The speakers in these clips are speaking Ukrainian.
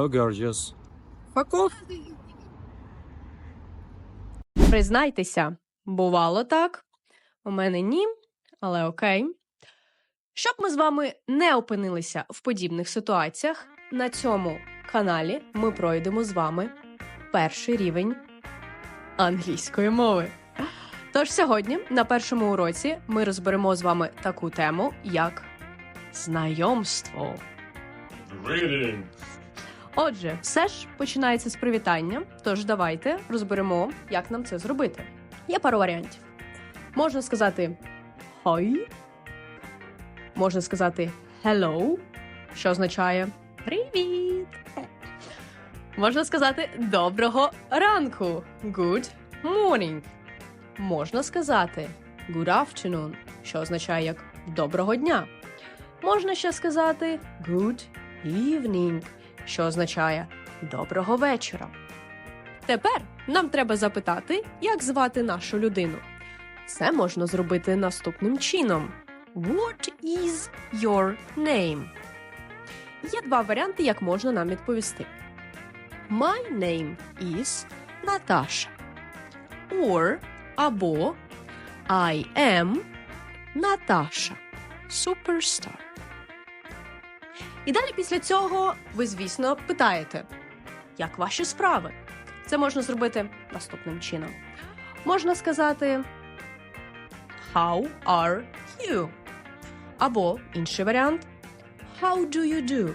Hello, gorgeous. Fuck off. Признайтеся, бувало так. У мене ні, але окей. Щоб ми з вами не опинилися в подібних ситуаціях, на цьому каналі ми пройдемо з вами перший рівень англійської мови. Тож сьогодні, на першому уроці, ми розберемо з вами таку тему, як знайомство. Greeting. Отже, все ж починається з привітання. Тож давайте розберемо, як нам це зробити. Є пару варіантів. Можна сказати «Hi», можна сказати «Hello», що означає Привіт. Можна сказати доброго ранку. Good morning. Можна сказати Good afternoon, що означає як доброго дня. Можна ще сказати Good evening, що означає доброго вечора. Тепер нам треба запитати, як звати нашу людину. Це можна зробити наступним чином: What is your name? Є два варіанти, як можна нам відповісти. My name is Natasha. Or або I am Natasha. Superstar. І далі після цього ви, звісно, питаєте, як ваші справи? Це можна зробити наступним чином. Можна сказати How are you? Або інший варіант How do you do?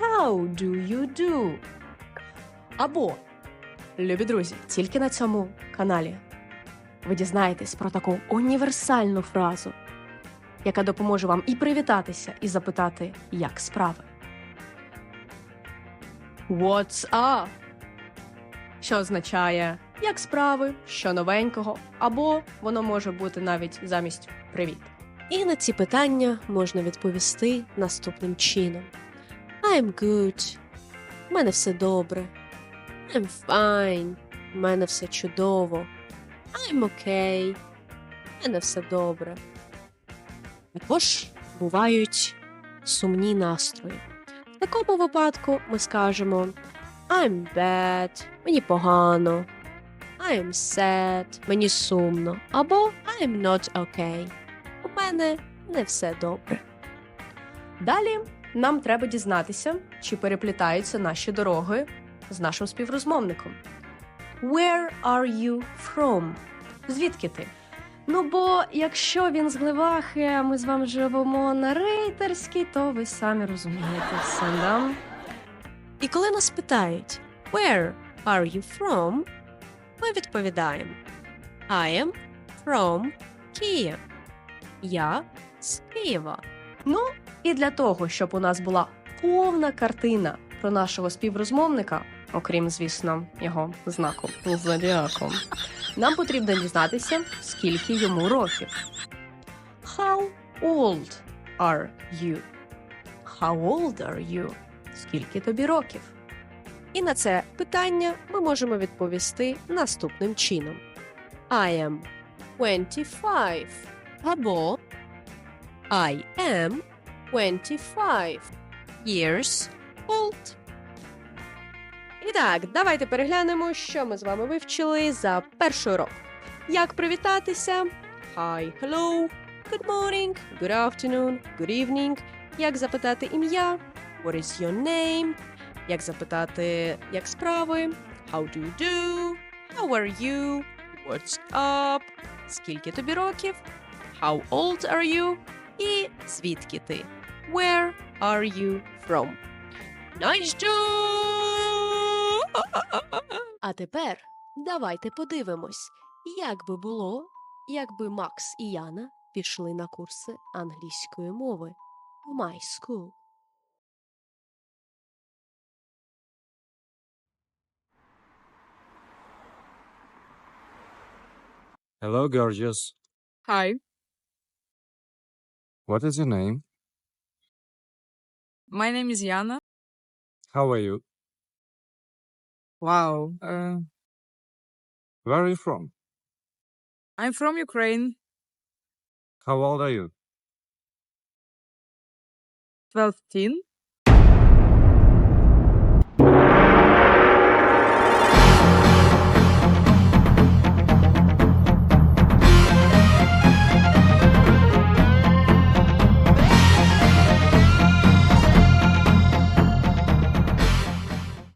How do you do? Або, любі друзі, тільки на цьому каналі ви дізнаєтесь про таку універсальну фразу, яка допоможе вам і привітатися, і запитати, як справи. What's up? Що означає як справи, що новенького, або воно може бути навіть замість привіт. І на ці питання можна відповісти наступним чином: I'm good. У мене все добре. I'm fine. У мене все чудово. I'm okay. У мене все добре. Також бувають сумні настрої. В такому випадку ми скажемо I'm bad, мені погано, I'm sad, мені сумно, або I'm not okay. У мене не все добре. Далі нам треба дізнатися, чи переплітаються наші дороги з нашим співрозмовником. Where are you from? Звідки ти? Ну бо якщо він з Гливахи, а ми з вами живемо на рейтерській, то ви самі розумієте все, да? І коли нас питають Where are you from? Ми відповідаємо I am from Kyiv. Я з Києва. Ну, і для того, щоб у нас була повна картина про нашого співрозмовника, окрім, звісно, його знаку зодіаку, нам потрібно дізнатися, скільки йому років. How old are you? How old are you? Скільки тобі років? І на це питання ми можемо відповісти наступним чином: I am 25 або I am 25 years old. І так, давайте переглянемо, що ми з вами вивчили за перший урок. Як привітатися? Hi, hello, good morning, good afternoon, good evening. Як запитати ім'я? What is your name? Як запитати, як справи? How do you do? How are you? What's up? Скільки тобі років? How old are you? І звідки ти? Where are you from? Nice to... А тепер давайте подивимось, як би було, якби Макс і Яна пішли на курси англійської мови в My School. Hello, gorgeous. Hi. What is your name? My name is Yana. How are you? Wow. Uh, Where are you from? I'm from Ukraine. How old are you? 12 teen.